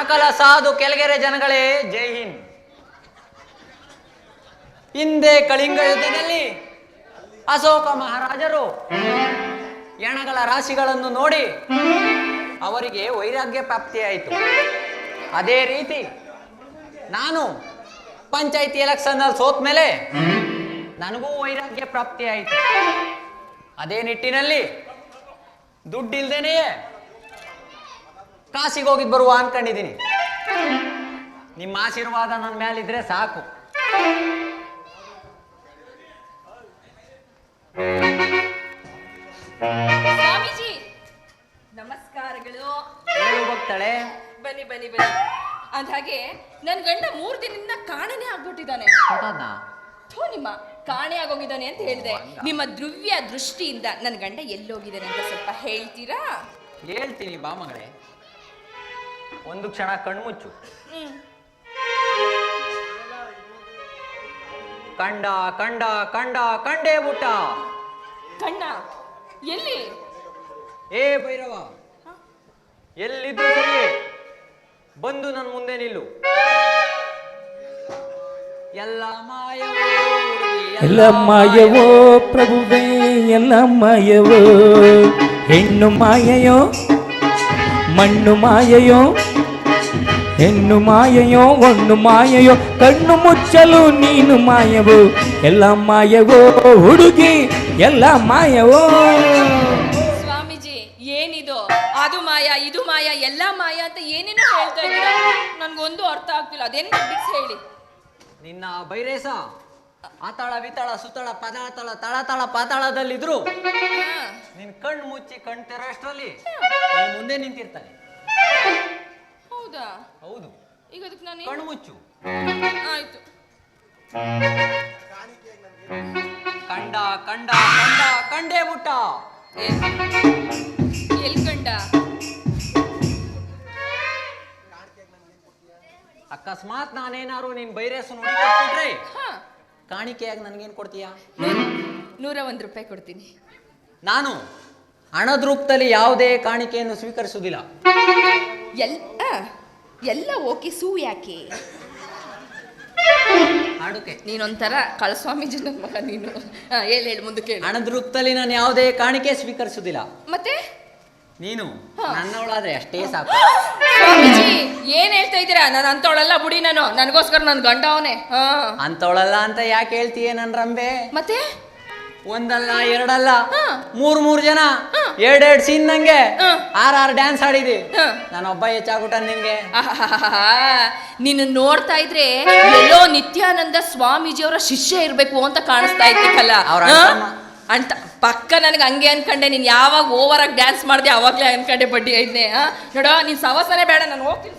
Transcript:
ಸಕಲ ಸಾಧು ಕೆಳಗೆರೆ ಜನಗಳೇ, ಜೈ ಹಿಂದ್. ಹಿಂದೆ ಕಳಿಂಗ ಯುದ್ಧದಲ್ಲಿ ಅಶೋಕ ಮಹಾರಾಜರು ಯಣಗಳ ರಾಶಿಗಳನ್ನು ನೋಡಿ ಅವರಿಗೆ ವೈರಾಗ್ಯ ಪ್ರಾಪ್ತಿಯಾಯಿತು. ಅದೇ ರೀತಿ ನಾನು ಪಂಚಾಯತಿ ಎಲೆಕ್ಷನ್ನಲ್ಲಿ ಸೋತ ಮೇಲೆ ನನಗೂ ವೈರಾಗ್ಯ ಪ್ರಾಪ್ತಿಯಾಯಿತು. ಅದೇ ನಿಟ್ಟಿನಲ್ಲಿ ದುಡ್ಡಿಲ್ದೇನೆಯೇ ಕಾಸಿಗೆ ಹೋಗಿದ್ ಬರುವ ಅನ್ಕೊಂಡಿದ್ದೀನಿ. ನಿಮ್ಮ ಆಶೀರ್ವಾದ ನನ್ನ ಮೇಲಿದ್ರೆ ಸಾಕು. ಸ್ವಾಮೀಜಿ ನಮಸ್ಕಾರಗಳು. ಹೇಳು ಭಕ್ತಳೆ. ಬನ್ನಿ ಬನ್ನಿ ಬನ್ನಿ. ಹಾಗೆ ನನ್ ಗಂಡ ಮೂರ್ ದಿನದಿಂದ ಕಾಣನೆ ಆಗ್ಬಿಟ್ಟಿದ್ದಾನೆ. ಹೊಟ್ಟದ್ನ? ಥೂ ನಿಮ್ಮ ಕಾಣೆ ಆಗೋಗಿದ್ದಾನೆ ಅಂತ ಹೇಳಿದೆ. ನಿಮ್ಮ ದ್ರವ್ಯ ದೃಷ್ಟಿಯಿಂದ ನನ್ನ ಗಂಡ ಎಲ್ಲೋಗಿದ್ದಾನೆ ಅಂತ ಸ್ವಲ್ಪ ಹೇಳ್ತೀರಾ? ಹೇಳ್ತೀನಿ ಬಾ ಮಗಳೇ ಒಂದು ಕ್ಷಣ ಕಣ್ಮುಚ್ಚು. ಕಂಡ ಕಂಡ ಕಂಡ ಕಂಡೇ ಊಟ ಕಂಡ? ಎಲ್ಲಿ? ಏ ಭೈರವ ಎಲ್ಲಿದ್ದು ಸರಿ ಬಂದು ನನ್ನ ಮುಂದೆ ನಿಲ್ಲು. ಎಲ್ಲ ಮಾಯವೋ ಎಲ್ಲ ಮಾಯವೋ ಪ್ರಭುವೇ ಎಲ್ಲ ಮಾಯವೋ. ಹೆಣ್ಣು ಮಾಯೆಯೋ ಮಣ್ಣು ಮಾಯೆಯೋ ಹೆಣ್ಣು ಮಾಯೆಯೋ ಒಣ್ಣು ಮಾಯೆಯೋ ಕಣ್ಣು ಮುಚ್ಚಲು ನೀನು ಮಾಯವೋ ಎಲ್ಲ ಮಾಯವೋ ಹುಡುಗಿ ಎಲ್ಲ ಮಾಯವೋ. ಸ್ವಾಮೀಜಿ ಏನಿದು? ಅದು ಮಾಯ ಇದು ಮಾಯ ಎಲ್ಲ ಮಾಯ ಅಂತ ಏನೇನೋ ಹೇಳ್ತಾ ಇದ್ದೀರಾ? ನನ್ಗೊಂದು ಅರ್ಥ ಆಗ್ತಿಲ್ಲ. ಅದೇನು ಬಿಡಿಸಿ ಹೇಳಿ. ನಿನ್ನ ಬೈರೇಸ ಆತಾಳ ವಿತಾಳ ಸುತಳ ಪದಾತಳ ತಳತಳ ಪಾತಾಳದಲ್ಲಿದ್ರು. ನಿನ್ ಕಣ್ಣು ಮುಚ್ಚಿ ಕಣ್ ತೆರಷ್ಟರಲ್ಲಿ ಮುಂದೆ ನಿಂತಿರ್ತಾನೆ. ಹೌದಾ? ಹೌದು. ಈಗ ಅದಕ್ಕೆ ನಾನು ಕಣ್ಣು ಮುಚ್ಚು. ಆಯ್ತು. ಕಂಡ ಕಂಡ ಕಂಡ ಕಂಡೇ ಮುಟ್ಟ. ಎಲ್ ಕಂಡ? ಅಕಸ್ಮಾತ್ ನಾನೇನಾರು ನಿನ್ ಬೈರೇಸು ನೋಡಿ ಕೊಟ್ಬಿಟ್ರೆ ಕಾಣಿಕೆಯಾಗಿ ನನ್ಗೇನ್ ಕೊಡ್ತೀಯ? ನೂರ ಒಂದು ರೂಪಾಯಿ ಕೊಡ್ತೀನಿ. ನಾನು ಹಣದ ರೂಪದಲ್ಲಿ ಯಾವುದೇ ಕಾಣಿಕೆಯನ್ನು ಸ್ವೀಕರಿಸುವುದಿಲ್ಲ. ಎಲ್ ಎಲ್ಲ ಓಕೆ ಸೂ ಯಾಕೆ? ಹಾಡುಕೆ. ನೀನೊಂಥರ ಕಳಸ್ವಾಮೀಜಿ ನನ್ನ ಮಗ ನೀನು. ಹೇಳಿ ಹೇಳಿ ಮುಂದಕ್ಕೆ ಹೇಳು ಹಣದ ರೂಪದಲ್ಲಿ ನಾನು ಯಾವುದೇ ಕಾಣಿಕೆ ಸ್ವೀಕರಿಸುವುದಿಲ್ಲ. ಮತ್ತೆ? ನೀನು. ನನ್ನವಳಾದ್ರೆ ಅಷ್ಟೇ ಸಾಕು. ಸ್ವಾಮೀಜಿ ಏನ್ ಹೇಳ್ತಾ ಇದ್ದೀರಾ? ನಾನು ಅಂತವಳಲ್ಲ ಬುಡಿ ನಾನು. ನನಗೋಸ್ಕರ ನನ್ನ ಗಂಡ ಅವನೇ. ಹಾ. ಅಂತವಳಲ್ಲ ಅಂತ ಯಾಕೆ ಹೇಳ್ತೀಯ ನನ್ ರಂಬೆ? ಮತ್ತೆ? ಒಂದಲ್ಲ ಎರಡಲ್ಲ? ಮೂರು ಮೂರ್ ಜನ. ಎರಡೆರಡು ಸೀನ್ ನಂಗೆ. ಆರ್ ಆರ್ ಡ್ಯಾನ್ಸ್ ಆಡಿದಿ. ನಾನು ಒಬ್ಬ ಹೆಚ್ಚಾಗ್ಬಿಟ್ಟ ನಿಂಗೆ. ನೀನು ನೋಡ್ತಾ ಇದ್ರೆ ಎಲ್ಲೋ ನಿತ್ಯಾನಂದ ಸ್ವಾಮೀಜಿಯವರ ಶಿಷ್ಯ ಇರ್ಬೇಕು ಅಂತ ಕಾಣಿಸ್ತಾ ಇದ್ದೀಕಲ್ಲ ಅವ್ರ ಅಂತ ಪಕ್ಕ ನನಗೆ ಹಂಗೆ ಅನ್ಕೊಂಡೆ ನೀನು ಯಾವಾಗ ಓವರ್ ಆಗಿ ಡ್ಯಾನ್ಸ್ ಮಾಡಿದೆ ಅವಾಗಲೇ ಅನ್ಕೊಂಡೆ ಬಡ್ಡಿ ಐದನೇ ನೋಡೋ ನೀನು ಸವಸನೆ ಬೇಡ ನಾನು ಹೋಗ್ತೀನಿ